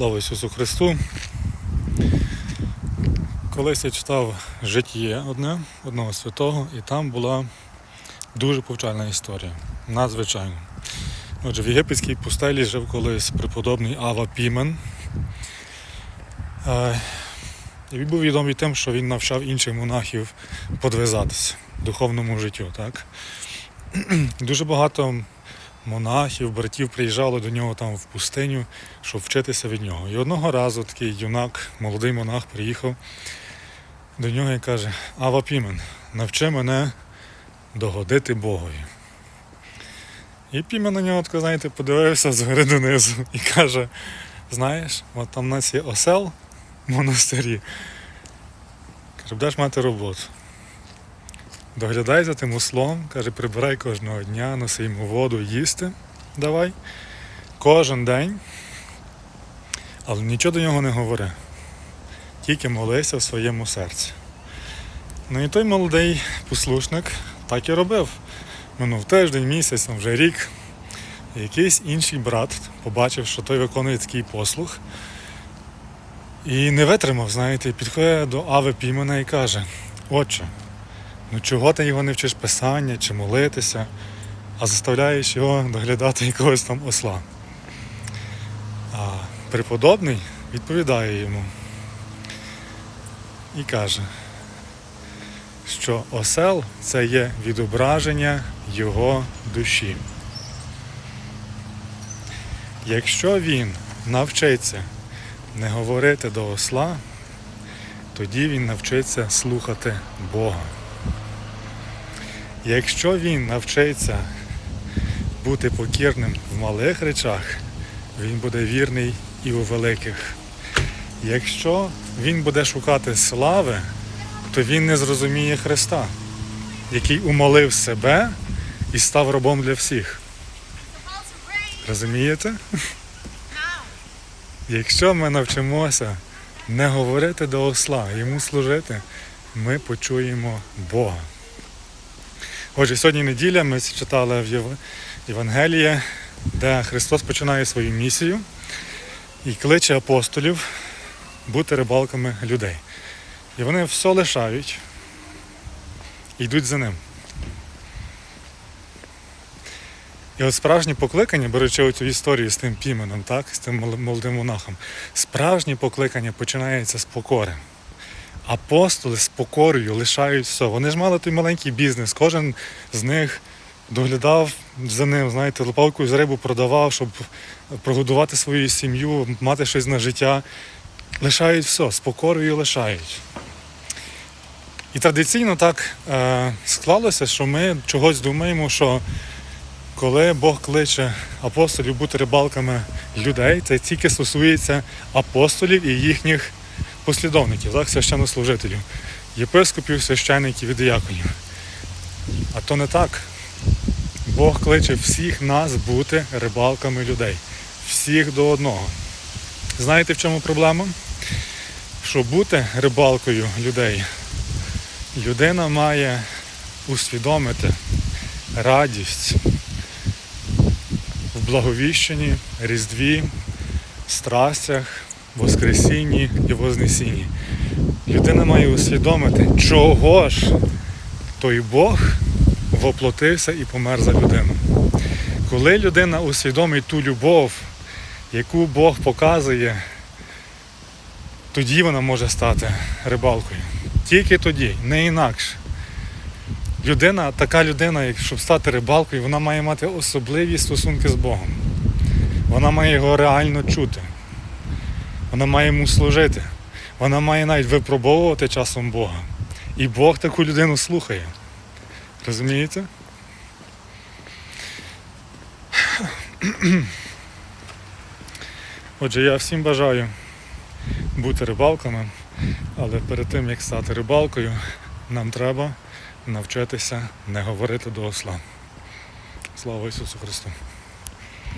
Слава Ісусу Христу. Колись я читав життя одне одного святого, і там була дуже повчальна історія. Надзвичайно. Отже, в єгипетській пустелі жив колись преподобний Ава Пімен. Е, І він був відомий тим, що він навчав інших монахів подвизатися духовному життю. Так? Дуже багато монахів, братів приїжджали до нього там в пустиню, щоб вчитися від нього. І одного разу такий юнак, молодий монах, приїхав до нього і каже: Ава Пімен, навчи мене догодити Богові. І Пімен на нього, тако, знаєте, подивився згори донизу і каже: знаєш, от там у нас є осел в монастирі. Каже, будеш мати роботу. Доглядай за тим ослом, каже, прибирай кожного дня, носи йому воду, їсти давай. Кожен день. Але нічого до нього не говори. Тільки молися в своєму серці. Ну і той молодий послушник так і робив. Минув тиждень, місяць, а вже рік. Якийсь інший брат побачив, що той виконує такий послуг. І не витримав, знаєте, підходить до Ави Пімена і каже: Отче, ну чого ти його не вчиш писання чи молитися, а заставляєш його доглядати якогось там осла. А преподобний відповідає йому і каже, що осел це є відображення його душі. Якщо він навчиться не говорити до осла, тоді він навчиться слухати Бога. Якщо він навчиться бути покірним в малих речах, він буде вірний і у великих. Якщо він буде шукати слави, то він не зрозуміє Христа, який умолив себе і став рабом для всіх. Розумієте? Якщо ми навчимося не говорити до осла, йому служити, ми почуємо Бога. Отже, сьогодні неділя ми читали в Єв- Євангелії, де Христос починає свою місію і кличе апостолів бути рибалками людей. І вони все лишають і йдуть за ним. І от справжнє покликання, беручи оцю історію з тим піменом, так, з тим молодим монахом, справжнє покликання починається з покори. Апостоли з покорою лишають все. Вони ж мали той маленький бізнес, кожен з них доглядав за ним, знаєте, лопавку з рибу продавав, щоб прогодувати свою сім'ю, мати щось на життя. Лишають все, з покорою лишають. І традиційно так е, склалося, що ми чогось думаємо, що коли Бог кличе апостолів бути рибалками людей, це тільки стосується апостолів і їхніх послідовників, так, священнослужителів, єпископів, священиків і дияконів. А то не так. Бог кличе всіх нас бути рибалками людей. Всіх до одного. Знаєте, в чому проблема? Що бути рибалкою людей, людина має усвідомити радість в благовіщенні, різдві, страстях, Воскресінні і Вознесінні. Людина має усвідомити, чого ж той Бог воплотився і помер за людину. Коли людина усвідомить ту любов, яку Бог показує, тоді вона може стати рибалкою. Тільки тоді, не інакше. Людина, така людина, щоб стати рибалкою, вона має мати особливі стосунки з Богом. Вона має його реально чути. Вона має йому служити. Вона має навіть випробовувати часом Бога. І Бог таку людину слухає. Розумієте? Отже, я всім бажаю бути рибалками, але перед тим як стати рибалкою, нам треба навчитися не говорити до осла. Слава Ісусу Христу!